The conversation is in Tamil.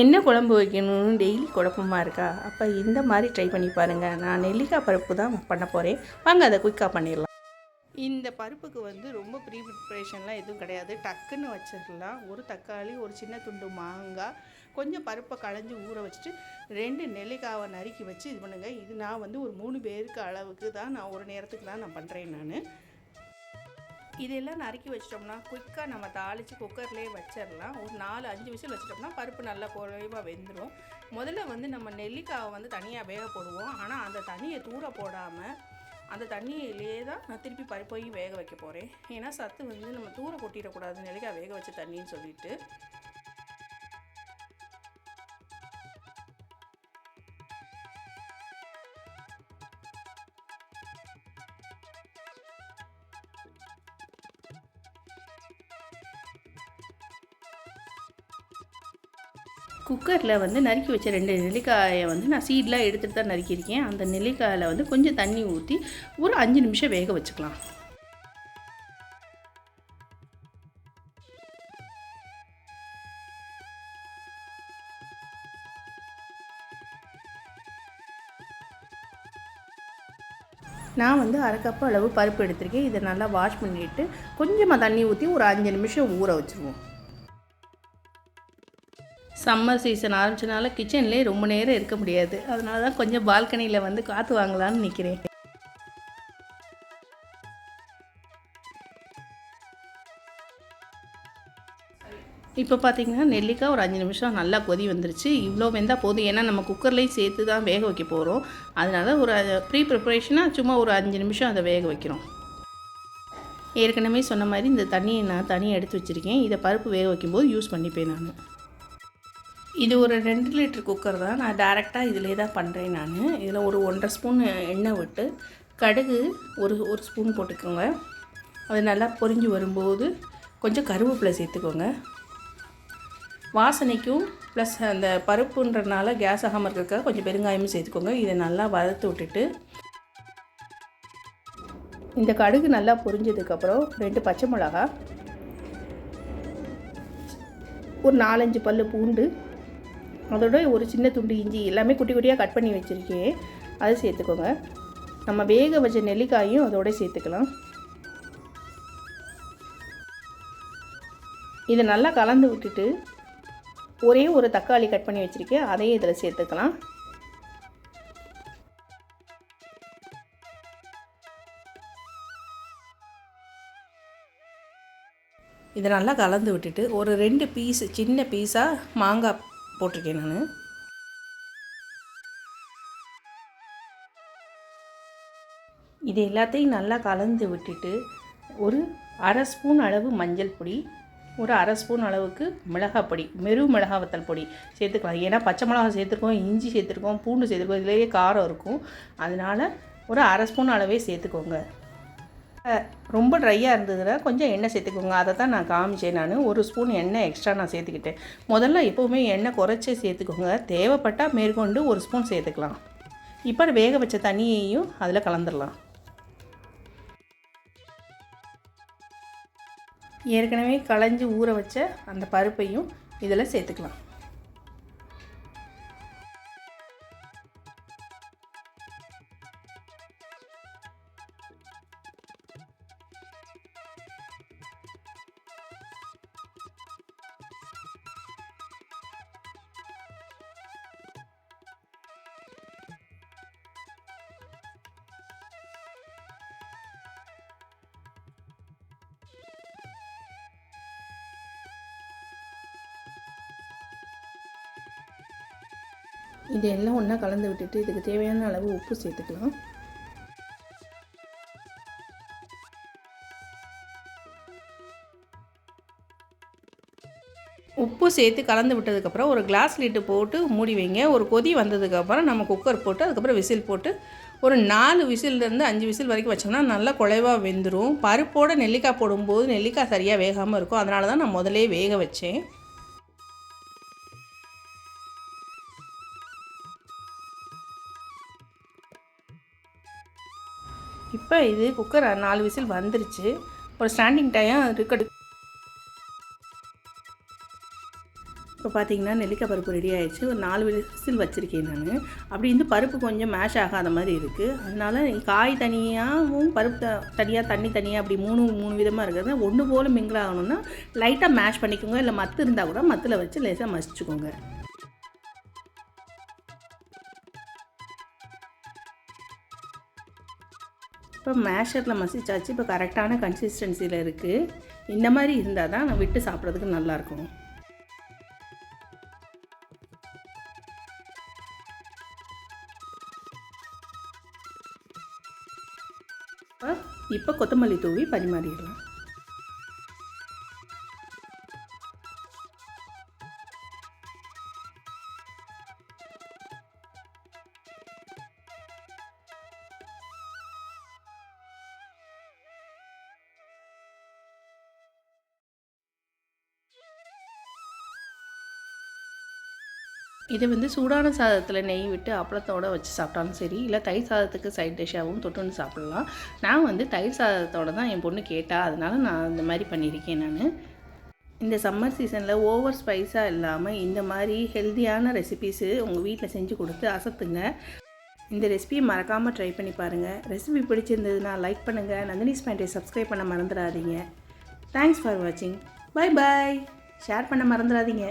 என்ன குழம்பு வைக்கணும்னு டெய்லி குழப்பமா இருக்கா? அப்போ இந்த மாதிரி ட்ரை பண்ணி பாருங்கள் நான் நெல்லிக்காய் பருப்பு தான் பண்ண போகிறேன் வாங்க அதை குயிக்காக பண்ணிடலாம். இந்த பருப்புக்கு வந்து ரொம்ப ப்ரீ ப்ரிப்ரேஷன்லாம் எதுவும் கிடையாது. டக்குன்னு வச்சிடலாம். ஒரு தக்காளி ஒரு சின்ன துண்டு மாங்காய் கொஞ்சம் பருப்பை களைஞ்சி ஊற வச்சுட்டு ரெண்டு நெல்லிக்காவை நறுக்கி வச்சு இது பண்ணுங்கள் இது நான் வந்து ஒரு மூணு பேருக்கு அளவுக்கு தான் நான் ஒரு நேரத்துக்கு தான் நான் பண்ணுறேன் நான். இதெல்லாம் நறுக்கி வச்சிட்டோம்னா குயிக்காக நம்ம தாளித்து குக்கர்லேயே வச்சிடலாம் ஒரு நாலு அஞ்சு விசில் வச்சிட்டோம்னா பருப்பு நல்லா குறைவாக வெந்துடும் முதல்ல வந்து நம்ம நெல்லிக்காவை வந்து தனியாக வேக போடுவோம். ஆனால் அந்த தண்ணியை தூர போடாமல் அந்த தண்ணியிலே தான் நான் திருப்பி பருப்பையும் வேக வைக்க போகிறேன் ஏன்னா சத்து வந்து நம்ம தூர கொட்டிடக்கூடாது. நெல்லிக்காய் வேக வச்ச தண்ணின்னு சொல்லிட்டு. குக்கரில் வந்து நறுக்கி வச்ச ரெண்டு நெல்லிக்காயை வந்து நான் சீட்லாம் எடுத்துகிட்டு தான் நறுக்கியிருக்கேன். அந்த நெல்லிக்காயில் வந்து கொஞ்சம் தண்ணி ஊற்றி ஒரு அஞ்சு நிமிஷம் வேக வச்சுக்கலாம். நான் வந்து அரை அளவு பருப்பு எடுத்திருக்கேன். இதை நல்லா வாஷ் பண்ணிவிட்டு கொஞ்சமாக தண்ணி ஊற்றி ஒரு அஞ்சு நிமிஷம் ஊற வச்சுருவோம். சம்மர் சீசன் ஆரம்பிச்சனால கிச்சன்லேயே ரொம்ப நேரம் இருக்க முடியாது. அதனால தான் கொஞ்சம் பால்கனியில் வந்து காற்று வாங்கலாம்னு நிற்கிறேன் இப்போ பார்த்தீங்கன்னா நெல்லிக்காய் ஒரு அஞ்சு நிமிஷம் நல்லா கொதி வந்துருச்சு. இவ்வளோ வெந்தால் போதும். ஏன்னா நம்ம குக்கர்லேயும் சேர்த்து தான் வேக வைக்க போகிறோம் அதனால் ஒரு ப்ரீ ப்ரிப்பரேஷனாக சும்மா ஒரு அஞ்சு நிமிஷம் அதை வேக வைக்கிறோம். ஏற்கனவே சொன்ன மாதிரி இந்த தண்ணியை நான் தனியாக எடுத்து வச்சுருக்கேன். இதை பருப்பு வேக வைக்கும்போது யூஸ் பண்ணிப்பேன் நான். இது ஒரு ரெண்டு லிட்டர் குக்கர் தான். நான் டேரெக்டாக இதிலே தான் பண்ணுறேன் நான். இதில் ஒரு ஒன்றரை ஸ்பூன் எண்ணெய் விட்டு கடுகு ஒரு ஒரு ஸ்பூன் போட்டுக்கோங்க. அது நல்லா பொரிஞ்சு வரும்போது கொஞ்சம் கருவேப்பிலை சேர்த்துக்கோங்க. வாசனைக்கும் ப்ளஸ் அந்த பருப்புன்றனால கேஸ் ஆகாமல் இருக்கிறதுக்காக கொஞ்சம் பெருங்காயமும் சேர்த்துக்கோங்க. இதை நல்லா வறுத்து விட்டுட்டு இந்த கடுகு நல்லா பொரிஞ்சதுக்கப்புறம் ரெண்டு பச்சை மிளகா ஒரு நாலஞ்சு பல் பூண்டு அதோட ஒரு சின்ன துண்டு இஞ்சி எல்லாமே குட்டி குட்டியாக கட் பண்ணி வச்சுருக்கேன். அதை சேர்த்துக்கோங்க. நம்ம வேக வச்ச நெல்லிக்காயும் அதோட சேர்த்துக்கலாம். இதை நல்லா கலந்து விட்டுட்டு ஒரே ஒரு தக்காளி கட் பண்ணி வச்சுருக்கேன். அதையும் இதில் சேர்த்துக்கலாம். இதை நல்லா கலந்து விட்டுட்டு ஒரு ரெண்டு பீஸ் சின்ன பீஸாக மாங்காய் போட்டிருக்கேன் நான். இது எல்லாத்தையும் நல்லா கலந்து விட்டுட்டு ஒரு அரை ஸ்பூன் அளவு மஞ்சள் பொடி ஒரு அரை ஸ்பூன் அளவுக்கு மிளகாய் பொடி மெரு மிளகா வத்தல் பொடி சேர்த்துக்கலாம். ஏன்னா பச்சை மிளகா சேர்த்துருக்கோம் இஞ்சி சேர்த்துருக்கோம் பூண்டு சேர்த்துருக்கோம் இதுலேயே காரம் இருக்கும். அதனால் ஒரு அரை ஸ்பூன் அளவே சேர்த்துக்கோங்க. ரொம்ப ட்ரையாக இருந்ததுன்னா கொஞ்சம் எண்ணெய் சேர்த்துக்கோங்க. அதை தான் நான் காமிச்சேன் நான். ஒரு ஸ்பூன் எண்ணெய் எக்ஸ்ட்ரா நான் சேர்த்துக்கிட்டேன். முதல்ல எப்போவுமே எண்ணெய் குறைச்சி சேர்த்துக்கோங்க. தேவைப்பட்டால் மேற்கொண்டு ஒரு ஸ்பூன் சேர்த்துக்கலாம். இப்போ வேக வச்ச தண்ணியையும் அதில் கலந்துடலாம் ஏற்கனவே களைஞ்சி ஊற வச்ச அந்த பருப்பையும் இதில் சேர்த்துக்கலாம். இது எல்லாம் ஒன்றா கலந்து விட்டுட்டு இதுக்கு தேவையான அளவு உப்பு சேர்த்துக்கலாம். உப்பு சேர்த்து கலந்து விட்டதுக்கப்புறம் ஒரு கிளாஸ் லிட்டு போட்டு மூடி வைங்க. ஒரு கொதி வந்ததுக்கப்புறம் நம்ம குக்கர் போட்டு அதுக்கப்புறம் விசில் போட்டு ஒரு நாலு விசிலேருந்து அஞ்சு விசில் வரைக்கும் வச்சோம்னா நல்லா குலைவாக வெந்துடும் பருப்போடு நெல்லிக்காய் போடும்போது நெல்லிக்காய் சரியாக வேகாமல் இருக்கும். அதனால தான் நான் முதலே வேக வச்சேன். இப்போ இது குக்கர் நாலு விசில் வந்துருச்சு. ஒரு ஸ்டாண்டிங் டைம் இருக்கட்டும் இப்போ பார்த்தீங்கன்னா நெல்லிக்காய் பருப்பு ரெடி ஆகிடுச்சு ஒரு நாலு விசில் வச்சுருக்கேன் நான். அப்படி இருந்து பருப்பு கொஞ்சம் மேஷ் ஆகாத மாதிரி இருக்குது அதனால காய் தனியாகவும் பருப்பு த- தனியாக தண்ணி தனியாக அப்படி மூணு மூணு விதமாக இருக்கிறது ஒன்று போல் மிங்கிள் ஆகணும்னா லைட்டாக மேஷ் பண்ணிக்கோங்க. இல்லை மத்து இருந்தால் கூட மத்தில் வச்சு லேசாக மசிச்சுக்கோங்க. இப்போ மேஷரில் மசிச்சாச்சு. இப்போ கரெக்டான கன்சிஸ்டன்சியில் இருக்குது இந்த மாதிரி இருந்தால் தான் நான் விட்டு சாப்பிட்றதுக்கு நல்லாயிருக்கும். இப்போ கொத்தமல்லி தூவி பரிமாறிடலாம். இது வந்து சூடான சாதத்தில் நெய் விட்டு அப்பளத்தோட வச்சு சாப்பிட்டாலும் சரி இல்லை தயிர் சாதத்துக்கு சைட் டிஷ்ஷாகவும் தொட்டுன்னு சாப்பிட்லாம். நான் வந்து தயிர் சாதத்தோட தான் என் பொண்ணு கேட்டா அதனால் நான் இந்த மாதிரி பண்ணியிருக்கேன் நான். இந்த சம்மர் சீசனில் ஓவர் ஸ்பைஸாக இல்லாமல் இந்த மாதிரி ஹெல்த்தியான ரெசிபீஸு உங்கள் வீட்டில் செஞ்சு கொடுத்து அசத்துங்க. இந்த ரெசிபியை மறக்காமல் ட்ரை பண்ணி பாருங்கள் ரெசிபி பிடிச்சிருந்ததுன்னா லைக் பண்ணுங்கள் நந்தினி ஸ்பேண்டை சப்ஸ்கிரைப் பண்ண மறந்துடாதீங்க. தேங்க்ஸ் ஃபார் வாட்சிங் பை பாய் ஷேர் பண்ண மறந்துடாதீங்க.